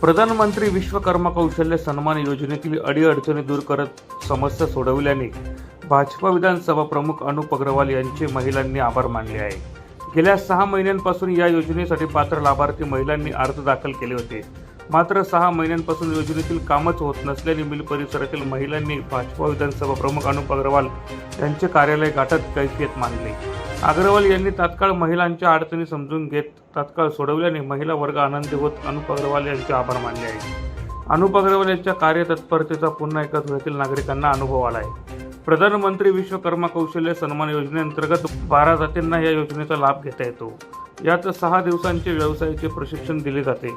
प्रधानमंत्री विश्वकर्मा कौशल्य सन्मान योजनेतील अडीअडचणी दूर करत समस्या सोडविल्याने भाजपा विधानसभा प्रमुख अनुप अग्रवाल यांचे महिलांनी आभार मानले आहे. गेल्या सहा महिन्यांपासून या योजनेसाठी पात्र लाभार्थी महिलांनी अर्ज दाखल केले होते. मात्र सहा महिन्यांपासून योजनेतील कामच होत नसल्याने मिल परिसरातील महिलांनी भाजपा विधानसभा प्रमुख अनुप अग्रवाल यांचे कार्यालय गाठत कैफियत मानली अग्रवाल यांनी तात्काळ महिलांच्या अडचणी समजून घेत तात्काळ सोडवल्याने महिला वर्ग आनंदी होत. अनुप अग्रवाल यांचे आभार मानले आहे अनुप अग्रवाल यांच्या कार्यतत्परतेचा पुन्हा एका धुळ्यातील नागरिकांना अनुभव आला आहे प्रधानमंत्री विश्वकर्मा कौशल्य सन्मान योजनेअंतर्गत बारा जातींना या योजनेचा लाभ घेता येतो. यात सहा दिवसांचे व्यवसायाचे प्रशिक्षण दिले जाते.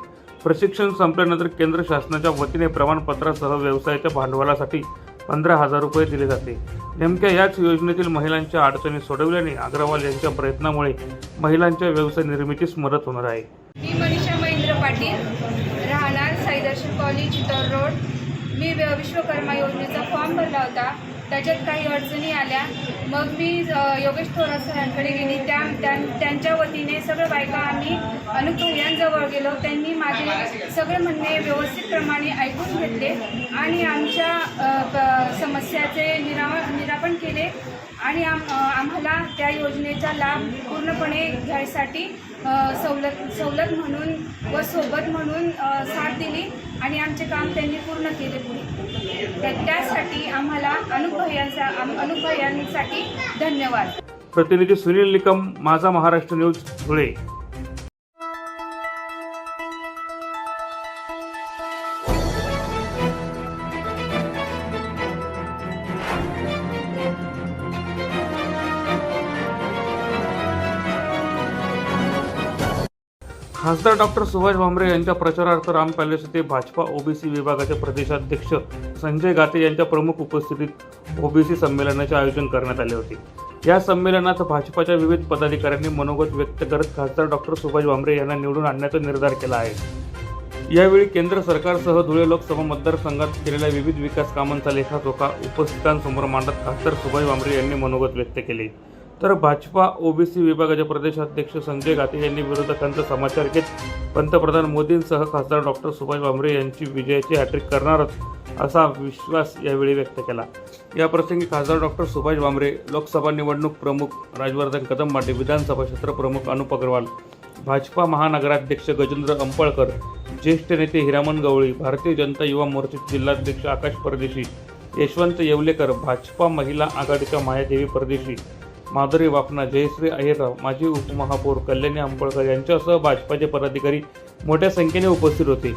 प्रशिक्षण संपल्यानंतर केंद्र शासनाच्या वतीने प्रमाणपत्रासह व्यवसायाच्या भांडवलासाठी पंधरा हजार रुपये दिले जाते. नेमक्या याच योजनेतील महिलांच्या अडचणी सोडवल्याने अग्रवाल यांच्या प्रयत्नामुळे महिलांच्या व्यवसाय निर्मितीस मदत होणार आहे. मी मनीषा महेंद्र पाटील राहणार साईदर्शन कॉलेज चितौर रोड. मी विश्वकर्मा योजनेचा फॉर्म भरला होता. त्याच्यात काही अडचणी आल्या. मग मी योगेश थोरात सरांकडे गेली. त्या त्यांच्या वतीने सगळं बायका आम्ही अनुप यांजवळ गेलो. त्यांनी माझे सगळे म्हणणे व्यवस्थितप्रमाणे ऐकून घेतले आणि आमच्या समस्याचे निरा निरापण केले आणि आम आम्हाला त्या योजनेचा लाभ पूर्णपणे घ्यायसाठी सवलत सवलत म्हणून व सोबत म्हणून साथ दिली आणि आमचे काम त्यांनी पूर्ण केले पुढे. त्या- त्यासाठी आम्हाला अनुभयांचा अनुभयांसाठी धन्यवाद. प्रतिनिधी सुनील निकम माझा महाराष्ट्र न्यूज धुळे. खासदार डॉक्टर सुभाष भामरे यांच्या प्रचारार्थ राम पॅलेस येथे भाजपा ओबीसी विभागाचे प्रदेशाध्यक्ष संजय गाते यांच्या प्रमुख उपस्थितीत ओबीसी संमेलनाचे आयोजन करण्यात आले होते. या संमेलनात भाजपाच्या विविध पदाधिकाऱ्यांनी मनोगत व्यक्त करत खासदार डॉक्टर सुभाष भामरे यांना निवडून आणण्याचा निर्धार केला आहे. यावेळी केंद्र सरकारसह धुळे लोकसभा मतदारसंघात केलेल्या विविध विकास कामांचा लेखाजोखा उपस्थितांसमोर मांडत खासदार सुभाष भामरे यांनी मनोगत व्यक्त केले. तर भाजपा ओबीसी विभागाचे प्रदेशाध्यक्ष संजय गाते यांनी विरोधकांचा समाचार घेत पंतप्रधान मोदींसह खासदार डॉक्टर सुभाष भामरे यांची विजयाची हॅट्रिक करणारच असा विश्वास यावेळी व्यक्त केला. याप्रसंगी खासदार डॉक्टर सुभाष भामरे लोकसभा निवडणूक प्रमुख राजवर्धन कदमबाटे विधानसभा क्षेत्र प्रमुख अनुप अग्रवाल भाजपा महानगराध्यक्ष गजेंद्र अंपळकर ज्येष्ठ नेते हिरामन गवळी भारतीय जनता युवा मोर्चाचे जिल्हाध्यक्ष आकाश परदेशी यशवंत येवलेकर भाजपा महिला आघाडीच्या मायादेवी परदेशी माधुरी वापना जयश्री अहिरराव माजी उपमहापौर कल्याणी आंबोळकर यांच्यासह भाजपाचे पदाधिकारी मोठ्या संख्येने उपस्थित होते.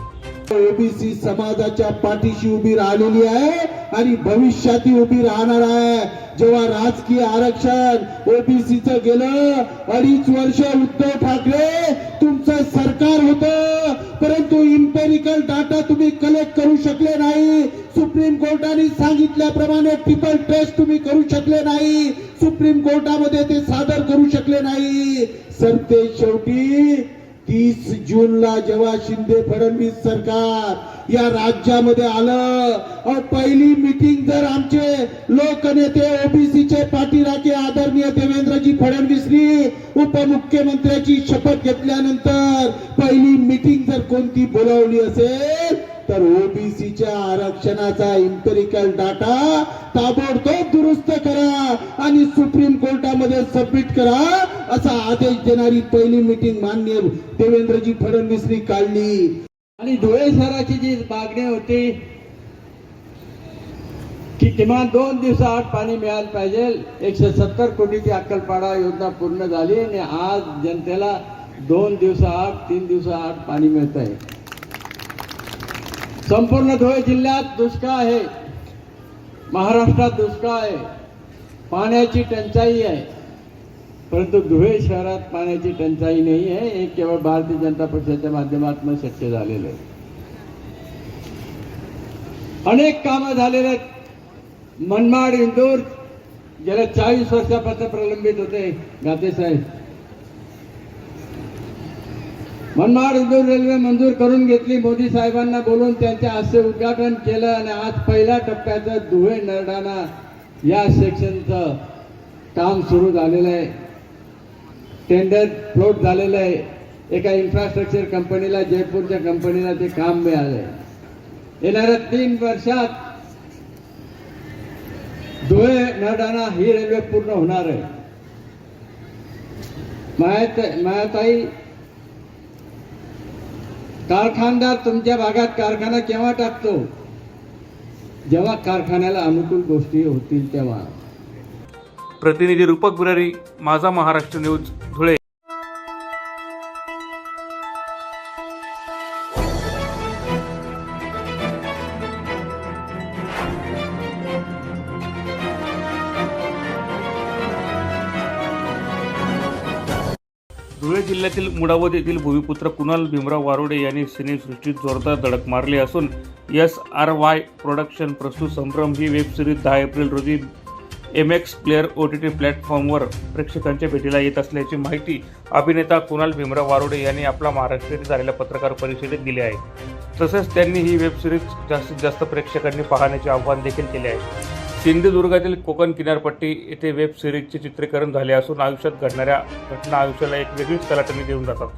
ओबीसी समाजाच्या पाठीशी उभी राहिलेली आहे आणि भविष्यातही उभी राहणार आहे. जेव्हा राजकीय आरक्षण ओबीसीचं गेलं अडीच वर्ष उद्धव ठाकरे तुमचं सरकार होतं परंतु इम्पेरिकल डाटा तुम्ही कलेक्ट करू शकले नाही. सुप्रीम कोर्टाने सांगितल्याप्रमाणे पीपल टेस्ट तुम्ही करू शकले नाही. सुप्रीम कोर्टामध्ये ते सादर करू शकले नाही. सर ते शेवटी तीस जूनला जेव्हा शिंदे फडणवीस सरकार या राज्यामध्ये आलं पहिली मिटिंग जर आमचे लोकनेते ओबीसीचे पाठीराखे आदरणीय देवेंद्रजी फडणवीसनी उपमुख्यमंत्र्याची शपथ घेतल्यानंतर पहिली मिटिंग जर कोणती बोलावली असेल तर ओबीसीच्या आरक्षणाचा इम्पेरिकल डाटा ताबडतोब दुरुस्त करा आणि सुप्रीम कोर्टामध्ये सबमिट करा असा आदेश देणारी पहिली मिटिंग मान्य देवेंद्रजी फडणवीसनी काढली. आणि धुळे शहराची जी मागणी होती की किमान दोन दिवसाआड पाणी मिळायला पाहिजे एकशे सत्तर कोटीची अक्कलपाडा योजना पूर्ण झाली आणि आज जनतेला दोन दिवसाआड तीन दिवसाआड पाणी मिळत आहे संपूर्ण धुळे जिल्ह्यात दुष्काळ आहे. महाराष्ट्रात दुष्काळ आहे. पाण्याची टंचाई आहे. परंतु धुळे शहरात पाण्याची टंचाई नाही आहे. हे केवळ भारतीय जनता पक्षाच्या माध्यमातून शक्य झालेलं आहे. अनेक कामं झालेले आहेत. मनमाड इंदूर गेल्या चाळीस वर्षापासून प्रलंबित होते. गाते साहेब मनमाड इंदूर रेल्वे मंजूर करून घेतली. मोदी साहेबांना बोलून त्यांच्या हस्ते उद्घाटन केलं आणि आज पहिल्या टप्प्याचं धुळे नरडाणा या सेक्शनचं काम सुरू झालेलं आहे. टेंडर फ्लोट झालेलं आहे. एका इन्फ्रास्ट्रक्चर कंपनीला जयपूरच्या कंपनीला ते काम मिळालंय. येणाऱ्या तीन वर्षात धुळे नरडाणा ही रेल्वे पूर्ण होणार आहे. मायात मायाताई कारखानदार तुमच्या भागात कारखाना केव्हा टाकतो? जेव्हा कारखान्याला अनुकूल गोष्टी होतील तेव्हा. प्रतिनिधी रूपक बुरारी माझा महाराष्ट्र न्यूज धुळे जिल्ह्यातील मुडावत येथील भूमिपुत्र कुणाल भीमराव वारोडे यांनी सिनेसृष्टीत जोरदार धडक मारली असून एस आर वाय प्रोडक्शन प्रस्तुत संभ्रम ही वेब सिरीज दहा एप्रिल रोजी M X player O T T प्लॅटफॉर्मवर प्रेक्षकांच्या भेटीला येत असल्याची माहिती अभिनेता कुणाल भीमराव वारोडे यांनी आपला महाराष्ट्रात झालेल्या पत्रकार परिषदेत दिली आहे. तसेच त्यांनी ही वेब सिरीज जास्तीत जास्त प्रेक्षकांनी पाहण्याचे आवाहन देखील केले आहे. सिंधुदुर्गातील कोकण किनारपट्टी येथे वेब सिरीजचे चित्रीकरण झाले असून आयुष्यात घडणाऱ्या घटना आयुष्याला एक वेगळीच कलाटणी देऊन जातात.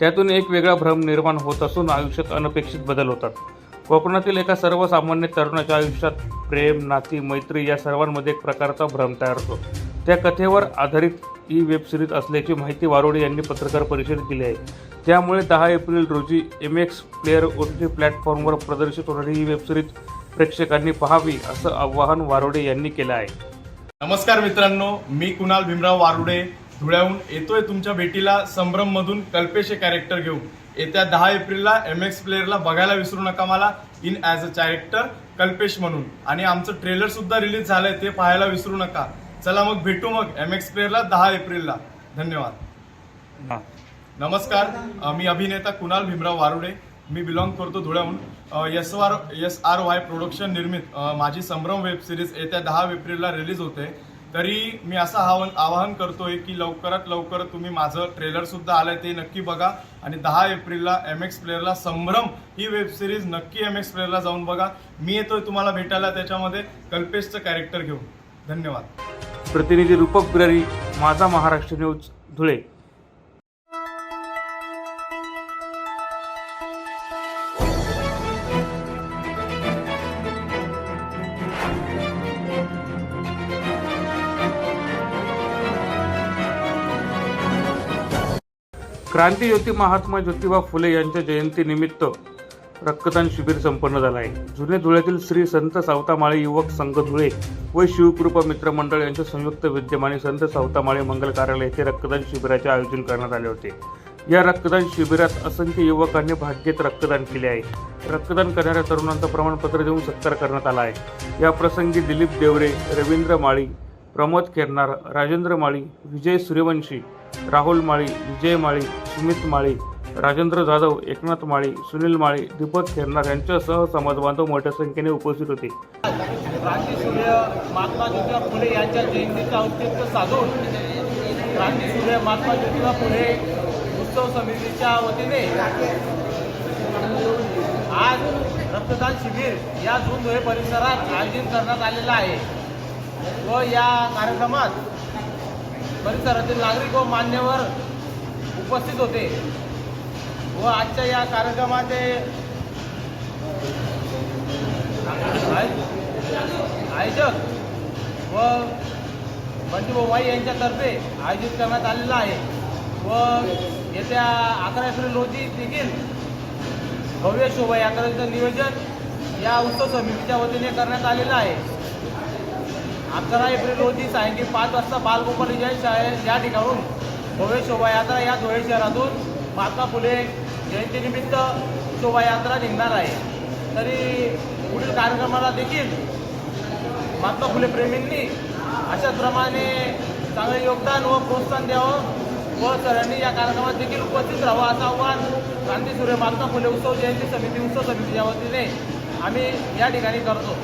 त्यातून एक वेगळा भ्रम निर्माण होत असून आयुष्यात अनपेक्षित बदल होतात. कोकणातील एका सर्वसामान्य तरुणाच्या आयुष्यात प्रेम नाती मैत्री या सर्वांमध्ये एक प्रकारचा भ्रम तयार होतो. त्या कथेवर आधारित ही वेब सिरीज असल्याची माहिती वारोडे यांनी पत्रकार परिषदेत दिली आहे. त्यामुळे दहा एप्रिल रोजी M X player O T T प्लॅटफॉर्मवर प्रदर्शित होणारी ही वेब सिरीज प्रेक्षकांनी पाहावी असं आवाहन वारोडे यांनी केलं आहे. नमस्कार मित्रांनो मी कुणाल भीमराव वारुडे. धुळ्याहून येतोय तुमच्या भेटीला संभ्रम मधून कल्पेश हे कॅरेक्टर घेऊन. येत्या दहा एप्रिलला एम एक्स प्लेअरला बघायला विसरू नका मला. In as a character Kalpesh म्हणून. आणि आमचं ट्रेलर सुद्धा रिलीज झालंय ते पाहायला विसरू नका. चला मग भेटू मग एम एक्स प्लेअरला दहा एप्रिलला. धन्यवाद. नमस्कार मी अभिनेता कुणाल भीमराव वारुडे. मी बिलॉंग करतो धुळ्याहून. S R S R Y production निर्मित माझी संभ्रम वेब सिरीज येत्या दहा एप्रिलला रिलीज होते. तरी मी असं आवाहन आवाहन करतोय की लवकरात लवकर तुम्ही माझं ट्रेलरसुद्धा आलं ते नक्की बघा. आणि दहा एप्रिलला एम एक्स प्लेअरला संभ्रम ही वेब सिरीज नक्की एम एक्स प्लेअरला जाऊन बघा. मी येतोय तुम्हाला भेटायला त्याच्यामध्ये. कल्पेशचं कॅरेक्टर घेऊन. धन्यवाद. प्रतिनिधी रूपक गुरारी माझा महाराष्ट्र न्यूज धुळे. क्रांतीज्योती महात्मा ज्योतिबा फुले यांच्या जयंतीनिमित्त रक्तदान शिबिर संपन्न झालं आहे. जुने धुळ्यातील श्री संत सावतामाळे युवक संघ धुळे व शिवकृपा मित्र मंडळ यांच्या संयुक्त विद्यमाने संत सावतामाळे मंगल कार्यालय येथे रक्तदान शिबिराचे आयोजन करण्यात आले होते. या रक्तदान शिबिरात असंख्य युवकांनी भाग घेत रक्तदान केले आहे. रक्तदान करणाऱ्या तरुणांचं प्रमाणपत्र देऊन सत्कार करण्यात आला आहे. या प्रसंगी दिलीप देवरे रवींद्र माळी प्रमोद केरनार राजेंद्र माळी विजय सूर्यवंशी राहुल माळी विजय माळी सुमित माळी राजेंद्र जाधव एकनाथ माळी सुनील माळी दीपक खेरनार यांच्यासह समाजबांधव मोठ्या संख्येने उपस्थित होते. क्रांतीसूर्य महात्मा ज्योतिबा फुले यांच्या जयंतीचं औचित्य साधून क्रांतीसूर्य महात्मा ज्योतिबा फुले उत्सव समितीच्या वतीने आज रक्तदान शिबिर या जून धुळे परिसरात आयोजित करण्यात आलेलं आहे. व या कार्यक्रमात परिसरातील नागरिक व मान्यवर उपस्थित होते. व आजच्या या कार्यक्रमाचे आयोजक व बंटी यांच्यातर्फे आयोजित करण्यात आलेला आहे. व येत्या अकरा एप्रिल रोजी देखील भव्य शोभायात्रेचं नियोजन या उत्सव समितीच्या वतीने करण्यात आलेलं आहे. अकरा एप्रिल रोजी सायंकाळी पाच वाजता बालगोपाल विजय शाळेत या ठिकाणून भव्य शोभायात्रा या धुळे शहरातून महात्मा फुले जयंतीनिमित्त शोभायात्रा निघणार आहे. तरी पुढील कार्यक्रमाला देखील महात्मा फुले प्रेमींनी अशाच प्रमाणे चांगले योगदान व प्रोत्साहन द्यावं व सरांनी या कार्यक्रमात देखील उपस्थित राहावं असं आव्हान क्रांतीसूर्य महात्मा फुले उत्सव जयंती समिती उत्सव समितीच्या वतीने आम्ही या ठिकाणी करतो.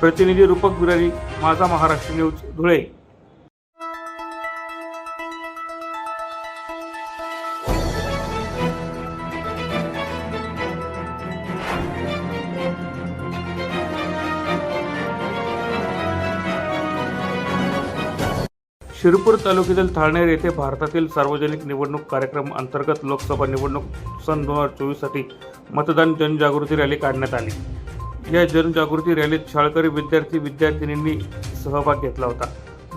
प्रतिनिधी रूपक बिरारी माझा महाराष्ट्र न्यूज धुळे. शिरपूर तालुक्यातील थाळनेर येथे भारतातील सार्वजनिक निवडणूक कार्यक्रम अंतर्गत लोकसभा निवडणूक सन दोन हजार चोवीससाठी मतदान जनजागृती रॅली काढण्यात आली. या जनजागृती रॅलीत शाळकरी विद्यार्थी विद्यार्थिनींनी सहभाग घेतला होता.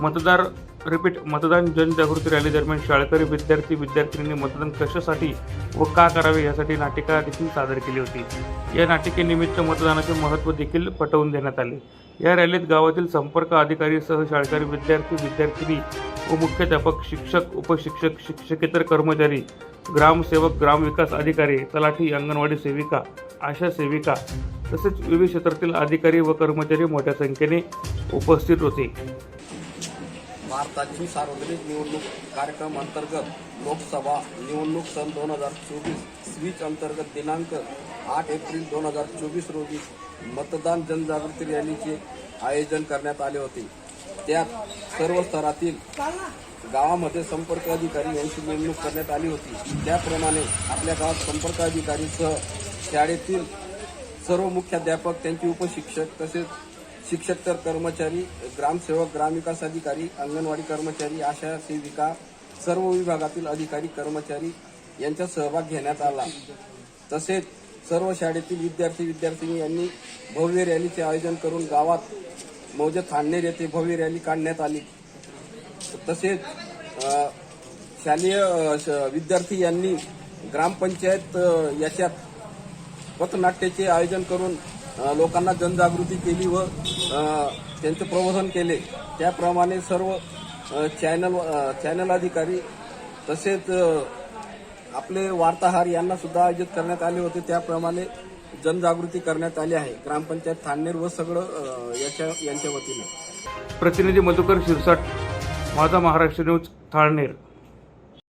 मतदार रिपीट मतदान जनजागृती रॅली दरम्यान शाळकरी विद्यार्थी विद्यार्थिनींनी मतदान कशासाठी व का करावे यासाठी नाटिका देखील सादर केली होती. या नाटिकेनिमित्त मतदानाचे महत्त्व देखील पटवून देण्यात आले. या रॅलीत गावातील संपर्क अधिकारीसह शाळकरी विद्यार्थी विद्यार्थिनी व मुख्याध्यापक शिक्षक उपशिक्षक शिक्षकेतर कर्मचारी ग्रामसेवक ग्रामविकास अधिकारी तलाठी अंगणवाडी सेविका आशा सेविका तसेच विविध क्षेत्रातील अधिकारी व कर्मचारी मोठ्या संख्येने उपस्थित होते. भारताची सार्वजनिक निवडणूक कार्यक्रम अंतर्गत लोकसभा निवडणूक सन दोन हजार चोवीस स्विच अंतर्गत दिनांक आठ एप्रिल दोन हजार चोवीस रोजी मतदान जनजागृती रॅलीचे आयोजन करण्यात आले होते. त्यात सर्व स्तरातील गावामध्ये संपर्क अधिकारी यांची नेमणूक करण्यात आली होती. त्याप्रमाणे आपल्या गावात संपर्क अधिकारीसह शाळेतील सर्व मुख्याध्यापक त्यांचे उपशिक्षक तसेच शिक्षक तर कर्मचारी ग्रामसेवक ग्रामविकास अधिकारी अंगणवाडी कर्मचारी आशा सेविका सर्व विभागातील अधिकारी कर्मचारी यांचा सहभाग घेण्यात आला. तसेच सर्व शाळेतील विद्यार्थी विद्यार्थिनी यांनी भव्य रॅलीचे आयोजन करून गावात मौजे थांडनेर येथे भव्य रॅली काढण्यात आली. तसेच शालेय श- विद्यार्थी यांनी ग्रामपंचायत याच्यात पथनाट्याचे आयोजन करून लोकांना जनजागृती केली व त्यांचं प्रबोधन केले. त्याप्रमाणे सर्व चॅनल चॅनल अधिकारी तसेच आपले वार्ताहर यांना सुद्धा आयोजित करण्यात आले होते. त्याप्रमाणे जनजागृती करण्यात आली आहे. ग्रामपंचायत थानेर व सगळं याच्या यांच्या वतीने. प्रतिनिधी मधुकर शिरसाट माझा महाराष्ट्र न्यूज थाळनेर